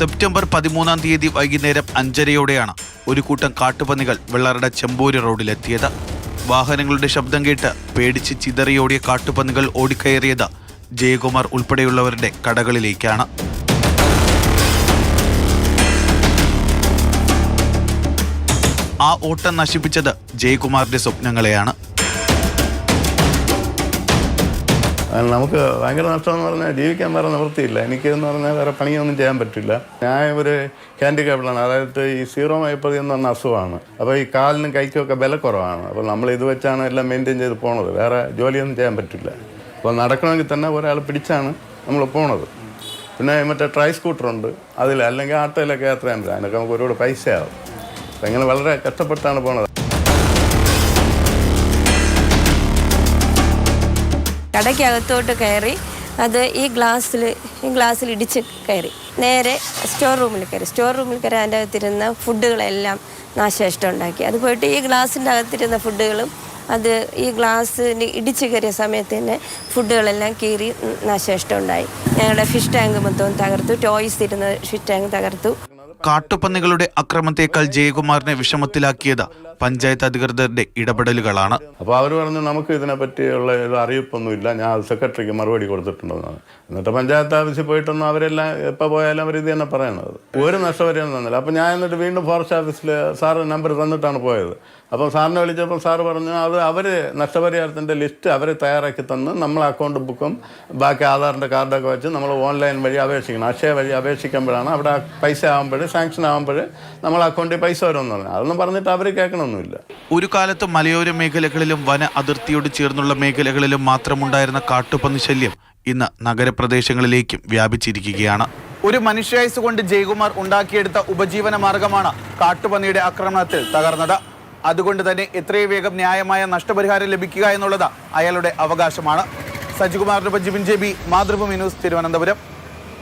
September പതിമൂന്നാം തീയതി വൈകുന്നേരം അഞ്ചരയോടെയാണ് ഒരു കൂട്ടം കാട്ടുപന്നികൾ വെള്ളറട ചെമ്പൂര് റോഡിലെത്തിയത്. വാഹനങ്ങളുടെ ശബ്ദം കേട്ട് പേടിച്ച് ചിതറിയോടിയ കാട്ടുപന്നികൾ ഓടിക്കയറിയത് ജയകുമാർ ഉൾപ്പെടെയുള്ളവരുടെ കടകളിലേക്കാണ്. ആ ഓട്ടം നശിപ്പിച്ചത് ജയകുമാറിന്റെ സ്വപ്നങ്ങളെയാണ്. നമുക്ക് ഭയങ്കര നഷ്ടമെന്ന് പറഞ്ഞാൽ ജീവിക്കാൻ വേറെ നിവൃത്തിയില്ല. എനിക്ക് എന്ന് പറഞ്ഞാൽ വേറെ പണിയൊന്നും ചെയ്യാൻ പറ്റില്ല. ഞാൻ ഒരു ഹാൻഡിക്കാപ്പിളാണ് അതായത് ഈ സീറോ മൈപ്പതി എന്ന് പറഞ്ഞ അസുഖമാണ്. അപ്പോൾ ഈ കാലിനും കൈക്കും ഒക്കെ ബല കുറവാണ്. അപ്പോൾ നമ്മൾ ഇത് വെച്ചാണ് എല്ലാം മെയിന്റെയിൻ ചെയ്ത് പോണത്. വേറെ ജോലിയൊന്നും ചെയ്യാൻ പറ്റില്ല. അപ്പോൾ നടക്കണമെങ്കിൽ തന്നെ ഒരാൾ പിടിച്ചാണ് നമ്മൾ പോണത്. പിന്നെ മറ്റേ ട്രൈ സ്കൂട്ടറുണ്ട്. അതിൽ അല്ലെങ്കിൽ ആട്ടോയിലൊക്കെ യാത്ര ചെയ്യാൻ പറ്റും അതിനൊക്കെ നമുക്ക് ഒരുപാട് പൈസയാവും. അങ്ങനെ വളരെ കഷ്ടപ്പെട്ടാണ് പോണത്. കടയ്ക്കകത്തോട്ട് കയറി അത് ഈ ഗ്ലാസ്സിൽ ഈ ഗ്ലാസ്സിൽ ഇടിച്ച് കയറി. നേരെ സ്റ്റോർ റൂമിൽ കയറി. സ്റ്റോർ റൂമിൽ കയറി അതിന്റെ അകത്തിരുന്ന ഫുഡുകളെല്ലാം നാശനഷ്ടം ഉണ്ടാക്കി അത് പോയിട്ട് ഈ ഗ്ലാസിന്റെ അകത്തിരുന്ന ഫുഡുകളും അത് ഈ ഗ്ലാസ്സിന് ഇടിച്ച് കയറിയ സമയത്ത് തന്നെ ഫുഡുകളെല്ലാം കീറി നാശനഷ്ടം ഉണ്ടായി ഞങ്ങളുടെ ഫിഷ് ടാങ്ക് മൊത്തവും തകർത്തു. ടോയ്സ് ഇരുന്ന ഫിഷ് ടാങ്ക് തകർത്തു. കാട്ടുപന്നികളുടെ അക്രമത്തേക്കാൾ ജയകുമാറിനെ വിഷമത്തിലാക്കിയത് പഞ്ചായത്ത് അധികൃതരുടെ ഇടപെടലുകളാണ്. അപ്പോൾ അവർ പറഞ്ഞു നമുക്ക് ഇതിനെപ്പറ്റിയുള്ള ഒരു അറിയിപ്പൊന്നുമില്ല. ഞാൻ സെക്രട്ടറിക്ക് മറുപടി കൊടുത്തിട്ടുണ്ടെന്നാണ്. എന്നിട്ട് പഞ്ചായത്ത് ഓഫീസിൽ പോയിട്ടൊന്നും അവരെല്ലാം എപ്പോൾ പോയാലും അവർ ഇത് തന്നെ പറയണത്. ഒരു നഷ്ടപരിഹാരം തന്നില്ല. അപ്പോൾ ഞാൻ എന്നിട്ട് വീണ്ടും ഫോറസ്റ്റ് ഓഫീസിൽ സാറ് നമ്പർ തന്നിട്ടാണ് പോയത്. അപ്പോൾ സാറിനെ വിളിച്ചപ്പോൾ സാറ് പറഞ്ഞു അത് അവർ നഷ്ടപരിഹാരത്തിന്റെ ലിസ്റ്റ് അവർ തയ്യാറാക്കി തന്ന് നമ്മൾ അക്കൗണ്ട് ബുക്കും ബാക്കി ആധാറിന്റെ കാർഡൊക്കെ വെച്ച് നമ്മൾ ഓൺലൈൻ വഴി അപേക്ഷിക്കണം. അക്ഷയ വഴി അപേക്ഷിക്കുമ്പോഴാണ് അവിടെ പൈസ ആകുമ്പോൾ സാങ്ഷൻ ആകുമ്പോൾ നമ്മൾ അക്കൗണ്ടിൽ പൈസ വരുമെന്ന് പറഞ്ഞു. അതൊന്നും പറഞ്ഞിട്ട് അവർ കേൾക്കണമൊന്നുമില്ല. ഒരു കാലത്ത് മലയോര മേഖലകളിലും വന അതിർത്തിയോട് ചേർന്നുള്ള മേഖലകളിലും മാത്രമുണ്ടായിരുന്ന കാട്ടുപന്നി ശല്യം ഇന്ന് നഗരപ്രദേശങ്ങളിലേക്കും വ്യാപിച്ചിരിക്കുകയാണ്. ഒരു മനുഷ്യായുസ് കൊണ്ട് ജയകുമാർ ഉണ്ടാക്കിയെടുത്ത ഉപജീവന മാർഗമാണ് കാട്ടുപന്നിയുടെ ആക്രമണത്തിൽ തകർന്നത്. അതുകൊണ്ട് തന്നെ എത്രയും വേഗം ന്യായമായ നഷ്ടപരിഹാരം ലഭിക്കുക എന്നുള്ളത് അയാളുടെ അവകാശമാണ്. സജികുമാറിന്റെ Jibin J B Mathrubhumi news Thiruvananthapuram.